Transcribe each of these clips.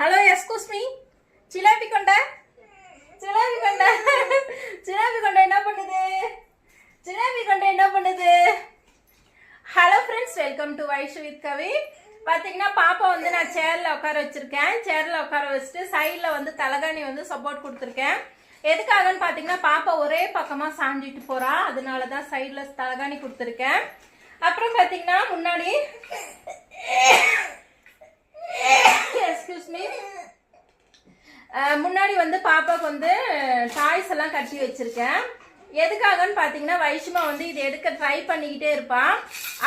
Hello excuse me சிலாபி கொண்ட? சிலாபி கொண்ட? சிலாபி கொண்ட என்ன பண்ணுது? சிலாபி கொண்ட என்ன பண்ணுது? Hello friends welcome to Vaishu with Kavi பார்த்தீங்கன்னா பாப்பா வந்து நான் சேரில் உட்கார வச்சுருக்கேன். சேரில் உட்கார வச்சுட்டு சைடில் வந்து தலகாணி வந்து சப்போர்ட் கொடுத்துருக்கேன். எதுக்காகன்னு பார்த்தீங்கன்னா பாப்பா ஒரே பக்கமாக சாஞ்சிட்டு போகிறா அதனால தான் சைடில் தலகாணி கொடுத்துருக்கேன். அப்புறம் பார்த்தீங்கன்னா முன்னாடி எக்ஸ்கியூஸ் மீ முன்னாடி வந்து பாப்பாவுக்கு வந்து டாய்ஸ் எல்லாம் கட்டி வச்சிருக்கேன். எதுக்காகன்னு பார்த்தீங்கன்னா வைஷ்மா வந்து இது எடுக்க ட்ரை பண்ணிக்கிட்டே இருப்பான்.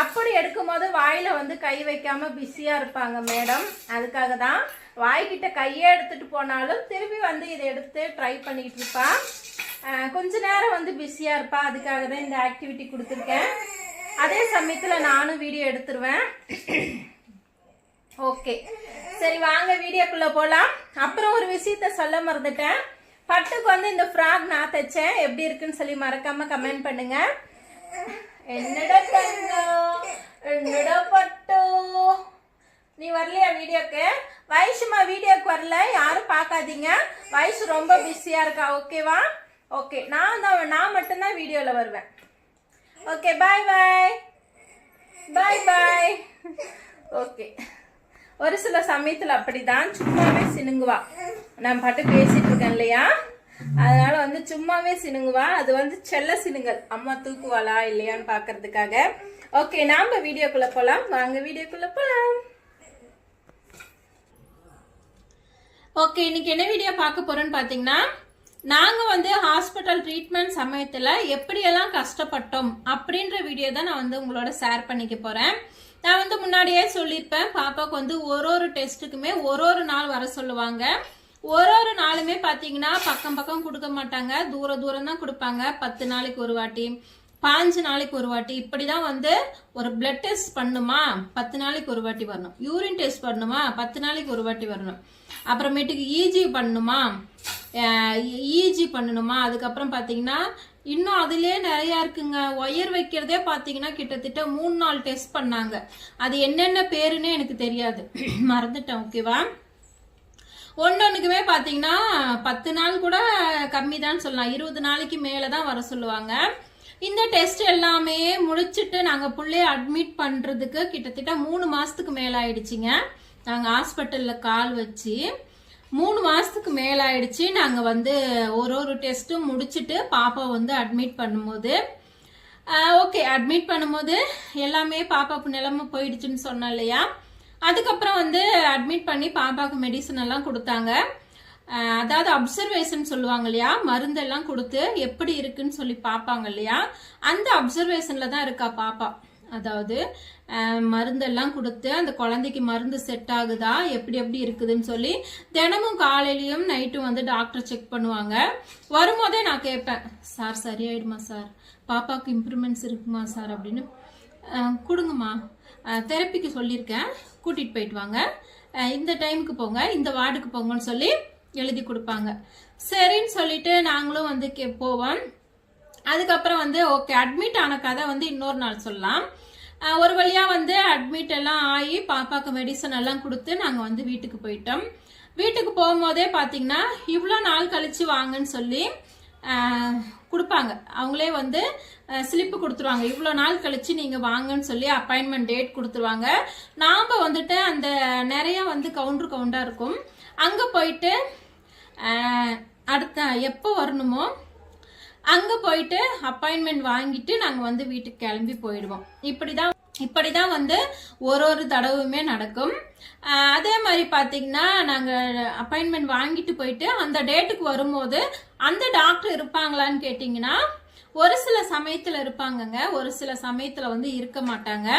அப்படி எடுக்கும்போது வாயில் வந்து கை வைக்காமல் பிஸியாக இருப்பாங்க மேடம். அதுக்காக தான் வாய்கிட்ட கையே எடுத்துகிட்டு போனாலும் திரும்பி வந்து இதை எடுத்து ட்ரை பண்ணிக்கிட்டு இருப்பான். கொஞ்ச நேரம் வந்து பிஸியாக இருப்பாள் அதுக்காக தான் இந்த ஆக்டிவிட்டி கொடுத்துருக்கேன். அதே சமயத்தில் நானும் வீடியோ எடுத்துருவேன். ஓகே சரி வாங்க வீடியோக்குள்ள போலாம். அப்புறம் ஒரு விஷயத்த சொல்ல மறந்துட்டேன். பட்டுக்கு வந்து இந்த ஃப்ராக் நான் தைச்சேன். எப்படி இருக்குன்னு சொல்லி மறக்காம கமெண்ட் பண்ணுங்க. என்னடா தங்கம்? என்னடா பட்டு? நீ வரலையா வீடியோக்கு? வயசுமா வீடியோக்கு வரல. யாரும் பார்க்காதீங்க. வயசு ரொம்ப பிஸியா இருக்கா? ஓகேவா? ஓகே நான் தான் நான் மட்டும்தான் வீடியோவில் வருவேன். Okay bye bye bye bye okay. ஒரு சில சமயத்துல அப்படிதான் சும்மாவே சினுங்குவா. நான் பாட்டு பேசிட்டு இருக்கேன் இல்லையா? அதனால வந்து சும்மாவே சினுங்குவா. அது வந்து செல்ல சினுங்கள் அம்மா தூக்குவாளா இல்லையான்னு பாக்குறதுக்காக. ஓகே நாம வீடியோக்குள்ள போலாம். வாங்க வீடியோக்குள்ள போலாம். ஓகே இன்னைக்கு என்ன வீடியோ பார்க்க போறோம்னு பாத்தீங்கன்னா நாங்க வந்து ஹாஸ்பிட்டல் ட்ரீட்மெண்ட் சமயத்துல எப்படியெல்லாம் கஷ்டப்பட்டோம் அப்படின்ற வீடியோ தான் நான் வந்து உங்களோட ஷேர் பண்ணிக்க போறேன். நான் வந்து முன்னாடியே சொல்லியிருப்பேன் பாப்பாவுக்கு வந்து ஒரு ஒரு டெஸ்ட்டுக்குமே ஒரு ஒரு நாள் வர சொல்லுவாங்க. ஒரு ஒரு நாளுமே பார்த்தீங்கன்னா பக்கம் பக்கம் கொடுக்க மாட்டாங்க. தூர தூரம் தான் கொடுப்பாங்க. பத்து நாளைக்கு ஒரு வாட்டி பாஞ்சு நாளைக்கு ஒரு வாட்டி. இப்படி தான் வந்து ஒரு பிளட் டெஸ்ட் பண்ணுமா? பத்து நாளைக்கு ஒரு வாட்டி வரணும். யூரின் டெஸ்ட் பண்ணணுமா பத்து நாளைக்கு ஒரு வாட்டி வரணும். அப்புறமேட்டுக்கு இஜி பண்ணணுமா இஜி பண்ணணுமா? அதுக்கப்புறம் பார்த்தீங்கன்னா இன்னும் அதுலயே நிறைய இருக்குங்க. ஒயர் வைக்கிறதே பார்த்தீங்கன்னா கிட்டத்தட்ட மூணு நாள் டெஸ்ட் பண்ணாங்க. அது என்னென்ன பேருன்னு எனக்கு தெரியாது. மறந்துட்டேன் ஓகேவா ஒன்னொன்னுக்குமே பார்த்தீங்கன்னா பத்து நாள் கூட கம்மி தான் சொல்லலாம். இருபது நாளைக்கு மேலே தான் வர சொல்லுவாங்க. இந்த டெஸ்ட் எல்லாமே முடிச்சுட்டு நாங்கள் பிள்ளைய அட்மிட் பண்ணுறதுக்கு கிட்டத்தட்ட மூணு மாதத்துக்கு மேலே ஆயிடுச்சுங்க நாங்கள் ஹாஸ்பிட்டலில் கால் வச்சு மூணு மாதத்துக்கு மேலே ஆயிடுச்சு நாங்கள் வந்து ஒரு ஒரு டெஸ்ட்டும் முடிச்சுட்டு பாப்பா வந்து அட்மிட் பண்ணும்போது ஓகே அட்மிட் பண்ணும்போது எல்லாமே பாப்பாவுக்கு நிலம போயிடுச்சுன்னு சொன்னேன் இல்லையா? அதுக்கப்புறம் வந்து அட்மிட் பண்ணி பாப்பாவுக்கு மெடிசன் எல்லாம் கொடுத்தாங்க. அதாவது அப்சர்வேஷன் சொல்லுவாங்க இல்லையா? மருந்தெல்லாம் கொடுத்து எப்படி இருக்குன்னு சொல்லி பார்ப்பாங்க இல்லையா? அந்த அப்சர்வேஷனில் தான் இருக்கா பாப்பா. அதாவது மருந்தெல்லாம் கொடுத்து அந்த குழந்தைக்கு மருந்து செட் ஆகுதா? எப்படி எப்படி இருக்குதுன்னு சொல்லி தினமும் காலையிலையும் நைட்டும் வந்து டாக்டர் செக் பண்ணுவாங்க. வரும்போதே நான் கேட்பேன் சார் சரியாயிடுமா சார்? பாப்பாவுக்கு இம்ப்ரூவ்மெண்ட்ஸ் இருக்குமா சார்? அப்படின்னு. கொடுங்கம்மா. தெரப்பிக்கு சொல்லியிருக்கேன். கூட்டிகிட்டு போயிட்டு வாங்க. இந்த டைமுக்கு போங்க இந்த வார்டுக்கு போங்கன்னு சொல்லி எழுதி கொடுப்பாங்க. சரின்னு சொல்லிட்டு நாங்களும் வந்து கே போவோம். அதுக்கப்புறம் வந்து ஓகே அட்மிட் ஆன கதை வந்து இன்னொரு நாள் சொல்லலாம். ஒரு வழியாக வந்து அட்மிட் எல்லாம் ஆகி பாப்பாவுக்கு மெடிசன் எல்லாம் கொடுத்து நாங்கள் வந்து வீட்டுக்கு போயிட்டோம். வீட்டுக்கு போகும்போதே பார்த்தீங்கன்னா இவ்வளோ நாள் கழித்து வாங்கன்னு சொல்லி கொடுப்பாங்க. அவங்களே வந்து ஸ்லிப்பு கொடுத்துருவாங்க. இவ்வளோ நாள் கழித்து நீங்கள் வாங்கன்னு சொல்லி அப்பாயின்மெண்ட் டேட் கொடுத்துருவாங்க. நாம் வந்துட்டு அந்த நிறையா வந்து கவுண்டர் கவுண்டாக இருக்கும். அங்கே போயிட்டு அடுத்த எப்போ வரணுமோ அங்கே போயிட்டு அப்பாயின்மெண்ட் வாங்கிட்டு நாங்கள் வந்து வீட்டுக்கு கிளம்பி போயிடுவோம். இப்படி தான் வந்து ஒரு ஒரு தடவுமே நடக்கும். அதே மாதிரி பார்த்தீங்கன்னா நாங்கள் அப்பாயின்மெண்ட் வாங்கிட்டு போயிட்டு அந்த டேட்டுக்கு வரும்போது அந்த டாக்டர் இருப்பாங்களான்னு கேட்டிங்கன்னா ஒரு சில சமயத்தில் இருப்பாங்கங்க. ஒரு சில சமயத்தில் வந்து இருக்க மாட்டாங்க.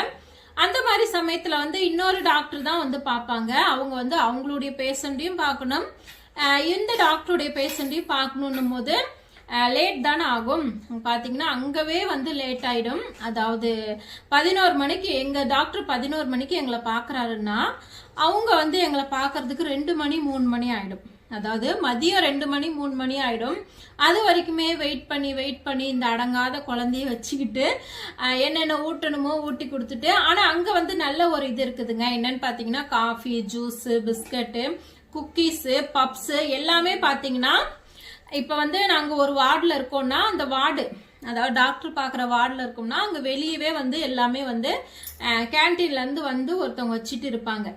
அந்த மாதிரி சமயத்தில் வந்து இன்னொரு டாக்டர் தான் வந்து பார்ப்பாங்க. அவங்க வந்து அவங்களுடைய பேஷண்ட்டையும் பார்க்கணும். எந்த இந்த டாக்டருடைய பேஷண்ட்டையும் பார்க்கணுன்னும் போது லேட் தானே ஆகும். பார்த்தீங்கன்னா அங்கவே வந்து லேட் ஆகிடும் அதாவது பதினோரு மணிக்கு எங்கள் டாக்டர் பதினோரு மணிக்கு எங்களை பார்க்குறாருன்னா அவங்க வந்து எங்களை பார்க்கறதுக்கு ரெண்டு மணி மூணு மணி ஆகிடும் அதாவது மதியம் ரெண்டு மணி மூணு மணி ஆகிடும் அது வரைக்குமே வெயிட் பண்ணி வெயிட் பண்ணி இந்த அடங்காத குழந்தைய வச்சுக்கிட்டு என்னென்ன ஊட்டணுமோ ஊட்டி கொடுத்துட்டு ஆனால் அங்கே வந்து நல்ல ஒரு இது இருக்குதுங்க. என்னன்னு பார்த்தீங்கன்னா coffee juice biscuit cookies puffs எல்லாமே பார்த்தீங்கன்னா இப்போ வந்து நாங்கள் ஒரு வார்டில் இருக்கோம்னா அந்த வார்டு அதாவது டாக்டர் பார்க்குற வார்டில் இருக்கோம்னா அங்கே வெளியவே வந்து எல்லாமே வந்து கேன்டீன்லேருந்து வந்து ஒருத்தவங்க வச்சுட்டு இருப்பாங்க.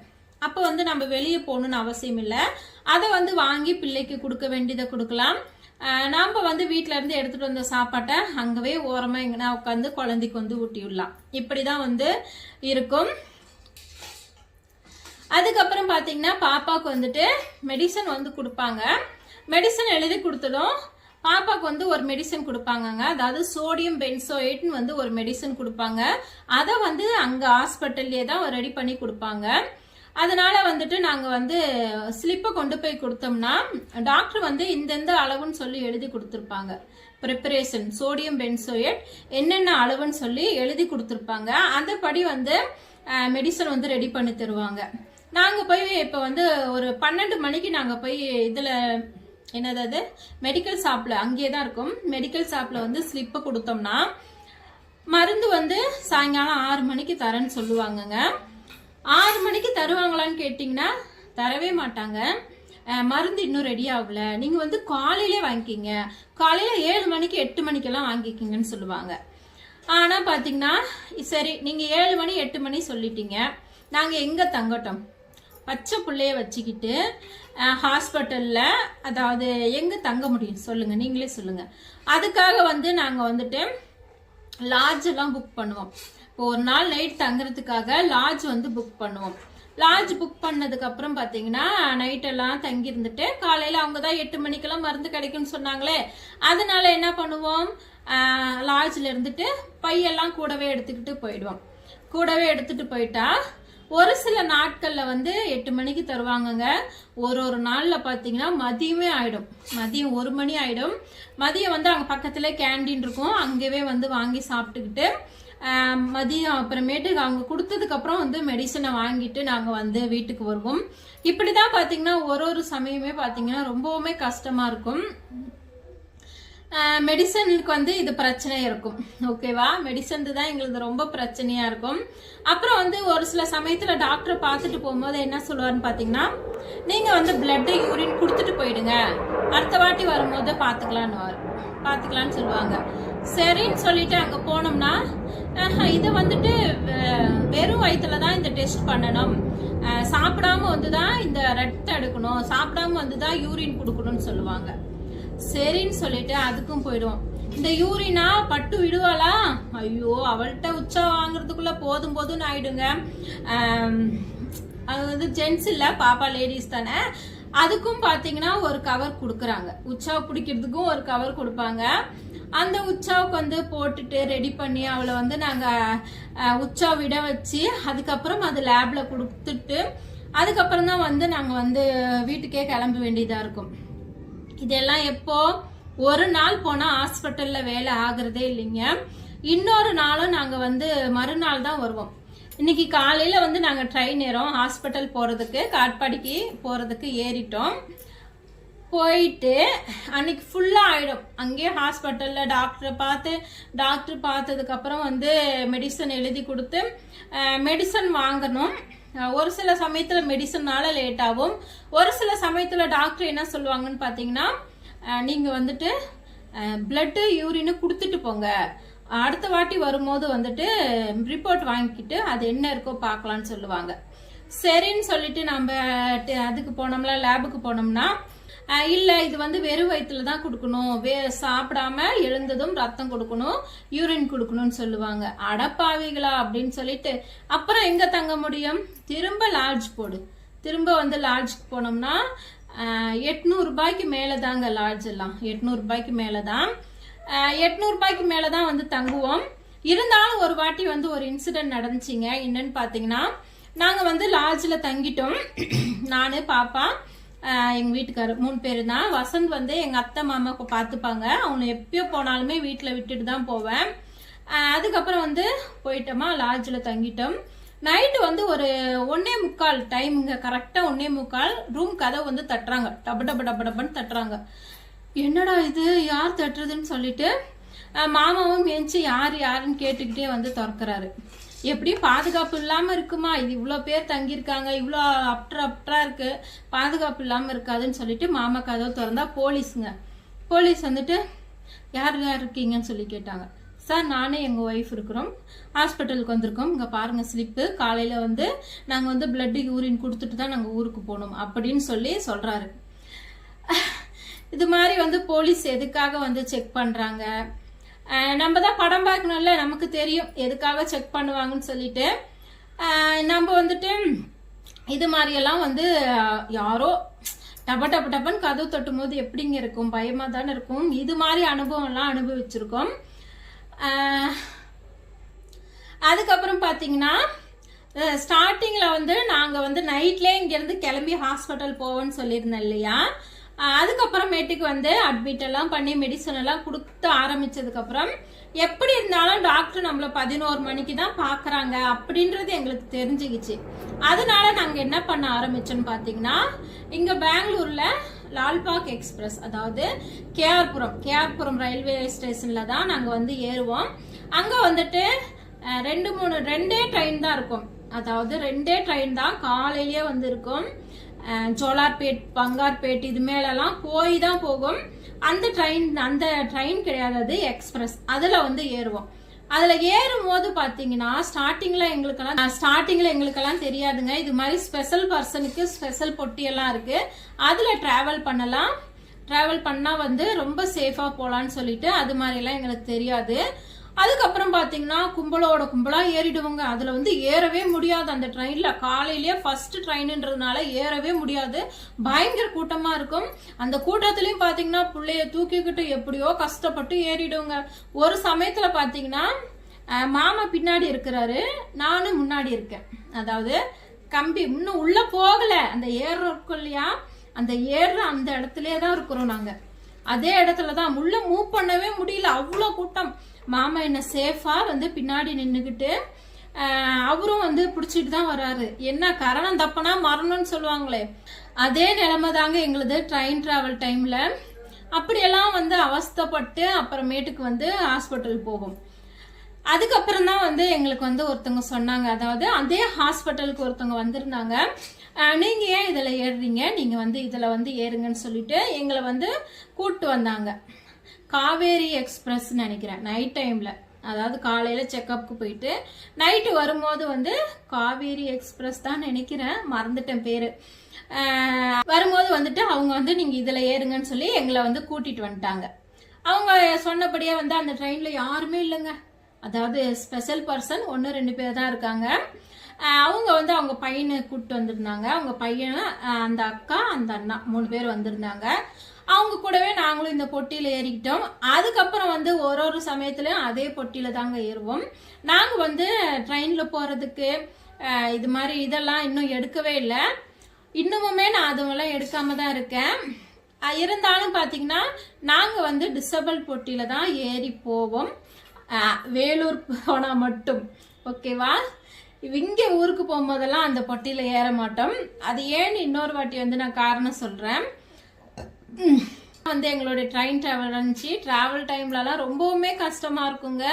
அப்போ வந்து நம்ம வெளியே போகணுன்னு அவசியம் இல்லை. அதை வந்து வாங்கி பிள்ளைக்கு கொடுக்க வேண்டியதை கொடுக்கலாம். நாம் வந்து வீட்டிலேருந்து எடுத்துகிட்டு வந்த சாப்பாட்டை அங்கவே ஓரமாக எங்கன்னா உட்காந்து குழந்தைக்கு வந்து ஊட்டி விடலாம் இப்படி தான் வந்து இருக்கும். அதுக்கப்புறம் பார்த்தீங்கன்னா பாப்பாவுக்கு வந்துட்டு மெடிசன் வந்து கொடுப்பாங்க. மெடிசன் எழுதி கொடுத்ததும் பாப்பாவுக்கு வந்து ஒரு மெடிசன் கொடுப்பாங்கங்க. அதாவது சோடியம் பென்சோயேட்னு வந்து ஒரு மெடிசன் கொடுப்பாங்க. அதை வந்து அங்கே ஹாஸ்பிட்டல்லே தான் ரெடி பண்ணி கொடுப்பாங்க. அதனால வந்துட்டு நாங்கள் வந்து ஸ்லிப்பை கொண்டு போய் கொடுத்தோம்னா டாக்டர் வந்து இந்தெந்த அளவுன்னு சொல்லி எழுதி கொடுத்துருப்பாங்க. ப்ரிப்பரேஷன் சோடியம் பென்சோயேட் என்னென்ன அளவுன்னு சொல்லி எழுதி கொடுத்துருப்பாங்க. அந்தபடி வந்து மெடிசன் வந்து ரெடி பண்ணி தருவாங்க. நாங்கள் போய் இப்போ வந்து ஒரு பன்னெண்டு மணிக்கு நாங்கள் போய் இதில் என்னது அது? மெடிக்கல் ஷாப்பில் அங்கேயே தான் இருக்கும். மெடிக்கல் ஷாப்பில் வந்து ஸ்லிப்பை கொடுத்தோம்னா மருந்து வந்து சாயங்காலம் ஆறு மணிக்கு தரேன்னு சொல்லுவாங்கங்க. ஆறு மணிக்கு தருவாங்களான்னு கேட்டிங்கன்னா தரவே மாட்டாங்க. மருந்து இன்னும் ரெடி ஆகல. நீங்கள் வந்து காலையிலே வாங்கிக்கிங்க. காலையில் ஏழு மணிக்கு எட்டு மணிக்கெல்லாம் வாங்கிக்கிங்கன்னு சொல்லுவாங்க. ஆனால் பார்த்தீங்கன்னா சரி நீங்கள் ஏழு மணி எட்டு மணி சொல்லிட்டீங்க. நாங்கள் எங்கே தங்கட்டோம்? பச்சை பிள்ளைய வச்சுக்கிட்டு ஹாஸ்பிட்டலில் அதாவது எங்கே தங்க முடியும்? சொல்லுங்கள் நீங்களே சொல்லுங்கள் அதுக்காக வந்து நாங்கள் வந்துட்டு லாட்ஜ் எல்லாம் புக் பண்ணுவோம். இப்போ ஒரு நாள் நைட் தங்குறதுக்காக லாட்ஜ் வந்து புக் பண்ணுவோம். லாட்ஜ் புக் பண்ணதுக்கு அப்புறம் பார்த்தீங்கன்னா நைட்டெல்லாம் தங்கி இருந்துட்டு காலையில் அவங்க தான் எட்டு மணிக்கெல்லாம் மருந்து கிடைக்கும்னு சொன்னாங்களே அதனால என்ன பண்ணுவோம்? லாட்ஜில் இருந்துட்டு பையெல்லாம் கூடவே எடுத்துக்கிட்டு போயிடுவோம். கூடவே எடுத்துகிட்டு போயிட்டா ஒரு சில நாட்களில் வந்து எட்டு மணிக்கு தருவாங்கங்க. ஒரு ஒரு நாளில் பார்த்தீங்கன்னா மதியமே ஆகிடும் மதியம் ஒரு மணி ஆகிடும் மதியம் வந்து அங்கே பக்கத்தில் கேண்டீன் இருக்கும். அங்கேவே வந்து வாங்கி சாப்பிட்டுக்கிட்டு மதியம் அப்புறமேட்டு அவங்க கொடுத்ததுக்கப்புறம் வந்து மெடிசனை வாங்கிட்டு நாங்கள் வந்து வீட்டுக்கு வருவோம். இப்படி தான் பார்த்தீங்கன்னா ஒரு ஒரு சமயமே பார்த்தீங்கன்னா ரொம்பவுமே கஷ்டமாக இருக்கும். மெடிசனுக்கு வந்து இது பிரச்சனை இருக்கும். ஓகேவா மெடிசன் தான் எங்களுக்கு ரொம்ப பிரச்சனையாக இருக்கும். அப்புறம் வந்து ஒரு சில சமயத்தில் டாக்டரை பார்த்துட்டு போகும்போது என்ன சொல்லுவார்னு பார்த்தீங்கன்னா நீங்கள் வந்து பிளட்டை யூரின் கொடுத்துட்டு போயிடுங்க. அடுத்த வாட்டி வரும்போது பார்த்துக்கலான்னு பார்த்துக்கலான்னு சொல்லுவாங்க. சரின்னு சொல்லிட்டு அங்கே போனோம்னா இதை வந்துட்டு வெறும் வயிற்றுல தான் இந்த டெஸ்ட் பண்ணணும். சாப்பிடாம வந்து தான் இந்த ரத்தம் எடுக்கணும். சாப்பிடாம வந்து தான் யூரின் கொடுக்கணும்னு சொல்லுவாங்க. சரின்னு சொல்லிட்டு அதுக்கும் போயிடுவோம். இந்த யூரினா பட்டு விடுவாளா? ஐயோ அவள்கிட்ட உச்சா வாங்குறதுக்குள்ள போதும் போதும்னு ஆயிடுங்க. அது வந்து ஜென்ஸ் இல்ல பாப்பா லேடிஸ் தானே. அதுக்கும் பாத்தீங்கன்னா ஒரு கவர் கொடுக்குறாங்க. உச்சா பிடிக்கிறதுக்கும் ஒரு கவர் கொடுப்பாங்க. அந்த உச்சாவுக்கு வந்து போட்டுட்டு ரெடி பண்ணி அவளை வந்து நாங்க உச்சா விட வச்சு அதுக்கப்புறம் அது லேப்ல கொடுத்துட்டு அதுக்கப்புறம் தான் வந்து நாங்க வந்து வீட்டுக்கே கிளம்ப வேண்டியதா இருக்கும். இதெல்லாம் எப்போ? ஒரு நாள் போனா ஹாஸ்பிட்டல்ல வேலை ஆகுறதே இல்லைங்க. இன்னொரு நாளும் நாங்க வந்து மறுநாள் தான் வருவோம். இன்னைக்கு காலையில வந்து நாங்க ட்ரெயின் ஏறோம் ஹாஸ்பிட்டல் போறதுக்கு காட்பாடிக்கு போறதுக்கு ஏறிட்டோம். போயிட்டு அன்னைக்கு ஃபுல்லாக ஆகிடும் அங்கேயே ஹாஸ்பிட்டலில் டாக்டரை பார்த்து டாக்டர் பார்த்ததுக்கப்புறம் வந்து மெடிசன் எழுதி கொடுத்து மெடிசன் வாங்கணும். ஒரு சில சமயத்தில் மெடிசனால லேட் ஆகும். ஒரு சில சமயத்தில் டாக்டர் என்ன சொல்லுவாங்கன்னு பார்த்தீங்கன்னா நீங்கள் வந்துட்டு பிளட்டு யூரின்னு கொடுத்துட்டு போங்க. அடுத்த வாட்டி வரும்போது வந்துட்டு ரிப்போர்ட் வாங்கிக்கிட்டு அது என்ன இருக்கோ பார்க்கலான்னு சொல்லுவாங்க. சரின்னு சொல்லிட்டு நம்ம அதுக்கு போனோம்னா லேபுக்கு போனோம்னா இல்லை இது வந்து வெறும் வயிற்றுல தான் கொடுக்கணும். வே சாப்பிடாம எழுந்ததும் ரத்தம் கொடுக்கணும் யூரின் கொடுக்கணும்னு சொல்லுவாங்க. அடப்பாவிகளா அப்படின்னு சொல்லிட்டு அப்புறம் எங்கே தங்க முடியும்? திரும்ப லாட்ஜ் போடு. திரும்ப வந்து லாட்ஜ்க்கு போனோம்னா எட்நூறுபாய்க்கு மேலே தாங்க லாட்ஜ் எல்லாம். எட்நூறுபாய்க்கு மேலே தான். எட்நூறுபாய்க்கு மேலே தான் வந்து தங்குவோம். இருந்தாலும் ஒரு வாட்டி வந்து ஒரு இன்சிடென்ட் நடந்துச்சிங்க. என்னன்னு பார்த்தீங்கன்னா நாங்கள் வந்து லாட்ஜில் தங்கிட்டோம். நான் பாப்பா எங்கள் வீட்டுக்கார் வீட்டுக்காரர் மூணு பேர் தான். வசந்த் வந்து எங்கள் அத்தை மாமாவுக்கு பார்த்துப்பாங்க அவனை எப்பயோ போனாலுமே வீட்டில் விட்டுட்டு தான் போவேன். அதுக்கப்புறம் வந்து போயிட்டோமா லாட்ஜில் தங்கிட்டோம். நைட்டு வந்து ஒரு ஒன்னே முக்கால் டைமுங்க கரெக்டாக ஒன்னே முக்கால் ரூம் கதவு வந்து தட்டுறாங்க. டப டப டப டபன்னு தட்டுறாங்க. என்னடா இது? யார் தட்டுறதுன்னு சொல்லிட்டு மாமாவும் மேய்ச்சி யார் யாருன்னு கேட்டுக்கிட்டே வந்து திறக்கிறாரு. எப்படியும் பாதுகாப்பு இல்லாமல் இருக்குமா? இது இவ்வளோ பேர் தங்கியிருக்காங்க இவ்வளோ அப்ட்ரா அப்ட்ரா இருக்கு. பாதுகாப்பு இல்லாமல் இருக்காதுன்னு சொல்லிட்டு மாமா கதவை திறந்தா போலீஸுங்க. போலீஸ் வந்துட்டு யார் யார் இருக்கீங்கன்னு சொல்லி கேட்டாங்க. சார் நானே எங்கள் ஒய்ஃப் இருக்கிறோம். ஹாஸ்பிட்டலுக்கு வந்திருக்கோம். இங்கே பாருங்கள் ஸ்லிப்பு காலையில் வந்து நாங்கள் வந்து பிளட்டுக்கு யூரின் கொடுத்துட்டு தான் நாங்கள் ஊருக்கு போகணும் அப்படின்னு சொல்லி சொல்கிறாரு இது மாதிரி வந்து போலீஸ் எதுக்காக வந்து செக் பண்ணுறாங்க நம்ம தான் படம் பார்க்கணும்ல நமக்கு தெரியும் எதுக்காக செக் பண்ணுவாங்கன்னு சொல்லிட்டு. நம்ம வந்துட்டு இது மாதிரியெல்லாம் வந்து யாரோ டப டப டபன்னு கதவு தொட்டும் போது எப்படிங்க இருக்கும்? பயமா தானே இருக்கும். இது மாதிரி அனுபவம்லாம் அனுபவிச்சிருக்கோம். அதுக்கப்புறம் பார்த்தீங்கன்னா ஸ்டார்டிங்கில் வந்து நாங்கள் வந்து நைட்லேயே இங்கேருந்து கிளம்பி ஹாஸ்பிட்டல் போவோம்னு சொல்லியிருந்தேன் இல்லையா? அதுக்கப்புறமேட்டுக்கு வந்து அட்மிட் எல்லாம் பண்ணி மெடிசன் எல்லாம் கொடுத்து ஆரம்பிச்சதுக்கப்புறம் எப்படி இருந்தாலும் டாக்டர் நம்மளை பதினோரு மணிக்கு தான் பார்க்குறாங்க அப்படின்றது எங்களுக்கு தெரிஞ்சுக்கிச்சு. அதனால நாங்கள் என்ன பண்ண ஆரம்பிச்சோன்னு பார்த்தீங்கன்னா இங்கே பெங்களூரில் லால்பாக் எக்ஸ்பிரஸ் அதாவது கேஆர்புரம் கேஆர்புரம் ரயில்வே ஸ்டேஷனில் தான் நாங்கள் வந்து ஏறுவோம். அங்கே வந்துட்டு ரெண்டு மூணு ரெண்டே ட்ரெயின் தான் இருக்கும். அதாவது ரெண்டே ட்ரெயின் தான் காலையிலேயே வந்து இருக்கும் ஜோலார்பேட் பங்கார்பேட் இது மேலெல்லாம் போய் தான் போகும். அந்த ட்ரெயின் அந்த ட்ரெயின் கிடையாது அது எக்ஸ்பிரஸ் அதில் வந்து ஏறுவோம். அதில் ஏறும் போது பார்த்தீங்கன்னா ஸ்டார்டிங்கில் எங்களுக்கெல்லாம் ஸ்டார்டிங்கில் எங்களுக்கெல்லாம் தெரியாதுங்க. இது மாதிரி ஸ்பெஷல் பர்சனுக்கு ஸ்பெஷல் பொட்டியெல்லாம் இருக்குது அதில் ட்ராவல் பண்ணலாம். ட்ராவல் பண்ணால் வந்து ரொம்ப சேஃபாக போகலான்னு சொல்லிட்டு அது மாதிரிலாம் எங்களுக்கு தெரியாது. அதுக்கப்புறம் பார்த்தீங்கன்னா கும்பலோட கும்பலாக ஏறிடுவோங்க. அதில் வந்து ஏறவே முடியாது அந்த ட்ரெயினில் காலையிலேயே ஃபஸ்ட்டு ட்ரெயினுன்றதுனால ஏறவே முடியாது. பயங்கர கூட்டமாக இருக்கும். அந்த கூட்டத்துலேயும் பார்த்தீங்கன்னா பிள்ளைய தூக்கிக்கிட்டு எப்படியோ கஷ்டப்பட்டு ஏறிடுவோங்க. ஒரு சமயத்தில் பார்த்தீங்கன்னா மாமா பின்னாடி இருக்கிறாரு. நானும் முன்னாடி இருக்கேன். அதாவது கம்பி இன்னும் உள்ளே போகலை. அந்த ஏறுற இருக்கும் இல்லையா? அந்த ஏறுற அந்த இடத்துலயே தான் இருக்கிறோம் நாங்கள் அதே இடத்துல தான் உள்ள மூவ் பண்ணவே முடியல. அவ்வளோ கூட்டம். மாமா என்ன சேஃபா வந்து பின்னாடி நின்றுக்கிட்டு அவரும் வந்து பிடிச்சிட்டு தான் வராரு. என்ன கரணம் தப்பனா மரணம்னு சொல்லுவாங்களே. அதே நிலைமை தாங்க எங்களுது ட்ரெயின் டிராவல் டைம்ல அப்படியெல்லாம் வந்து அவஸ்தைப்பட்டு அப்புறமேட்டுக்கு வந்து ஹாஸ்பிட்டல் போகும் அதுக்கப்புறம் தான் வந்து எங்களுக்கு வந்து ஒருத்தவங்க சொன்னாங்க. அதாவது அதே ஹாஸ்பிட்டலுக்கு ஒருத்தவங்க வந்திருந்தாங்க. நீங்கள் நீங்க ஏன் இதில் ஏறுறீங்க? நீங்க வந்து இதில் வந்து ஏறுங்கன்னு சொல்லிட்டு எங்களை வந்து கூட்டு வந்தாங்க. காவேரி எக்ஸ்பிரஸ் நினைக்கிறேன் நைட் டைமில் அதாவது காலையில் செக்கப்புக்கு போயிட்டு நைட்டு வரும்போது வந்து காவேரி எக்ஸ்பிரஸ் தான் நினைக்கிறேன் மறந்துட்டேன் பேர். வரும்போது வந்துட்டு அவங்க வந்து நீங்கள் இதில் ஏறுங்கன்னு சொல்லி எங்களை வந்து கூட்டிகிட்டு வந்துட்டாங்க. அவங்க சொன்னபடியே வந்து அந்த ட்ரெயினில் யாருமே இல்லைங்க. அதாவது ஸ்பெஷல் பர்சன் ஒன்று ரெண்டு பேர் தான் இருக்காங்க. அவங்க வந்து அவங்க பையனை கூப்பிட்டு வந்திருந்தாங்க. அவங்க பையன் அந்த அக்கா அந்த அண்ணா மூணு பேர் வந்திருந்தாங்க. அவங்க கூடவே நாங்களும் இந்த பொட்டியில் ஏறிக்கிட்டோம். அதுக்கப்புறம் வந்து ஒரு ஒரு சமயத்துலையும் அதே பொட்டியில் தாங்க ஏறுவோம். நாங்கள் வந்து ட்ரெயினில் போகிறதுக்கு இது மாதிரி இதெல்லாம் இன்னும் எடுக்கவே இல்லை. இன்னுமுமே நான் அதுவெல்லாம் எடுக்காம தான் இருக்கேன். இருந்தாலும் பார்த்தீங்கன்னா நாங்கள் வந்து டிசபிள் பொட்டியில் தான் ஏறி போவோம். வேலூர் போனால் மட்டும். ஓகேவா? இங்கே ஊருக்கு போகும்போதெல்லாம் அந்த பொட்டியில் ஏற மாட்டோம். அது ஏன்னு இன்னொரு வாட்டி வந்து நான் காரணம் சொல்கிறேன் வந்து எங்களுடைய ட்ரெயின் ட்ராவல் இருந்துச்சு. ட்ராவல் டைம்லலாம் ரொம்பவுமே கஷ்டமாக இருக்குங்க.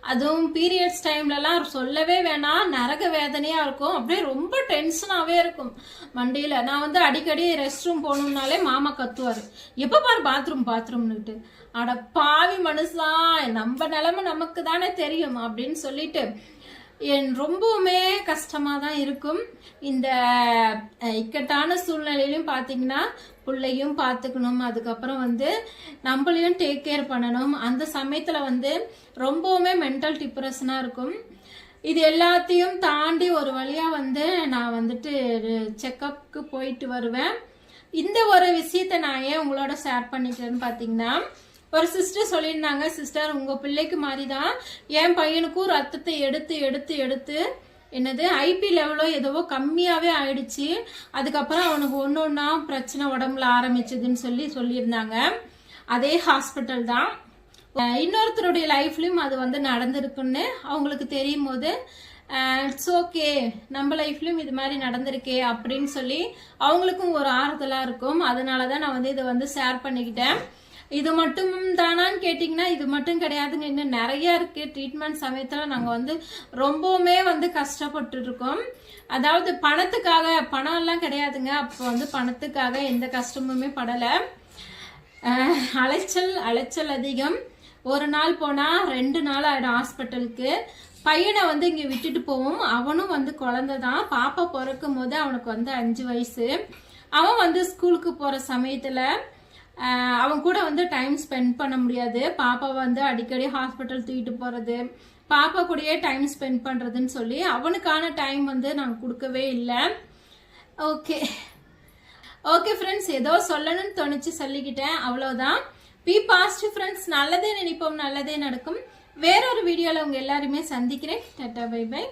அதுவும் பீரியட்ஸ் டைம்லலாம் சொல்லவே வேணாம். நரக வேதனையாக இருக்கும். அப்படியே ரொம்ப டென்ஷனாகவே இருக்கும். வண்டியில் நான் வந்து அடிக்கடி ரெஸ்ட் ரூம் போகணுன்னாலே மாமா கத்துவார். எப்போ பாரு பாத்ரூம் பாத்ரூம்னுட்டு அட பாவி மனுஷா நம்ம நிலமை நமக்கு தானே தெரியும். அப்படின்னு சொல்லிட்டு என் ரொம்பவுமே கஷ்டமாக தான் இருக்கும். இந்த இக்கட்டான சூழ்நிலையிலும் பார்த்தீங்கன்னா பிள்ளையும் பார்த்துக்கணும் அதுக்கப்புறம் வந்து நம்மளையும் டேக் கேர் பண்ணணும். அந்த சமயத்தில் வந்து ரொம்பவுமே மென்டல் டிப்ரெஷனாக இருக்கும். இது எல்லாத்தையும் தாண்டி ஒரு வழியாக வந்து நான் வந்துட்டு செக்கப்புக்கு போயிட்டு வருவேன். இந்த ஒரு விஷயத்தை நான் ஏன் உங்களோட ஷேர் பண்ணிக்கிறேன்னு பார்த்தீங்கன்னா ஒரு சிஸ்டர் சொல்லியிருந்தாங்க சிஸ்டர் உங்கள் பிள்ளைக்கு மாதிரி தான் என் பையனுக்கும் ரத்தத்தை எடுத்து எடுத்து எடுத்து என்னது ஐபி லெவலோ ஏதோ கம்மியாகவே ஆயிடுச்சு. அதுக்கப்புறம் அவனுக்கு ஒன்று ஒன்றா பிரச்சனை உடம்புல ஆரம்பிச்சதுன்னு சொல்லி சொல்லியிருந்தாங்க. அதே ஹாஸ்பிட்டல் தான். இன்னொருத்தருடைய லைஃப்லையும் அது வந்து நடந்திருக்குன்னு அவங்களுக்கு தெரியும் போது இட்ஸ் ஓகே நம்ம லைஃப்லையும் இது மாதிரி நடந்திருக்கே அப்படின்னு சொல்லி அவங்களுக்கும் ஒரு ஆறுதலாக இருக்கும். அதனால தான் நான் வந்து இதை வந்து ஷேர் பண்ணிக்கிட்டேன். இது மட்டும் தானான்னு கேட்டிங்கன்னா இது மட்டும் கிடையாதுங்க. இன்னும் நிறைய இருக்குது ட்ரீட்மெண்ட் சமயத்தில் நாங்கள் வந்து ரொம்பவுமே வந்து கஷ்டப்பட்டு இருக்கோம் அதாவது பணத்துக்காக பணம் எல்லாம் கிடையாதுங்க. அப்போ வந்து பணத்துக்காக எந்த கஷ்டமுமே படலை. அலைச்சல் அலைச்சல் அதிகம். ஒரு நாள் போனால் ரெண்டு நாள் ஆகிடும் ஹாஸ்பிட்டலுக்கு. பையனை வந்து இங்கே விட்டுட்டு போவோம். அவனும் வந்து குழந்தை தான். பாப்பா பிறக்கும் போது அவனுக்கு வந்து அஞ்சு வயசு. அவன் வந்து ஸ்கூலுக்கு போகிற சமயத்தில் அவன் கூட வந்து டைம் ஸ்பெண்ட் பண்ண முடியாது. பாப்பா வந்து அடிக்கடி ஹாஸ்பிட்டல் தூக்கிட்டு போகிறது பாப்பா கூடயே டைம் ஸ்பெண்ட் பண்ணுறதுன்னு சொல்லி அவனுக்கான டைம் வந்து நாங்கள் கொடுக்கவே இல்லை. ஓகே ஓகே ஃப்ரெண்ட்ஸ் ஏதோ சொல்லணும்னு தோணுச்சு சொல்லிக்கிட்டேன். அவ்வளோதான் பி பாசிட்டிவ் ஃப்ரெண்ட்ஸ் நல்லதே நினைப்போம் நல்லதே நடக்கும். வேறொரு வீடியோவில் உங்கள் எல்லாருமே சந்திக்கிறேன். Tata bye by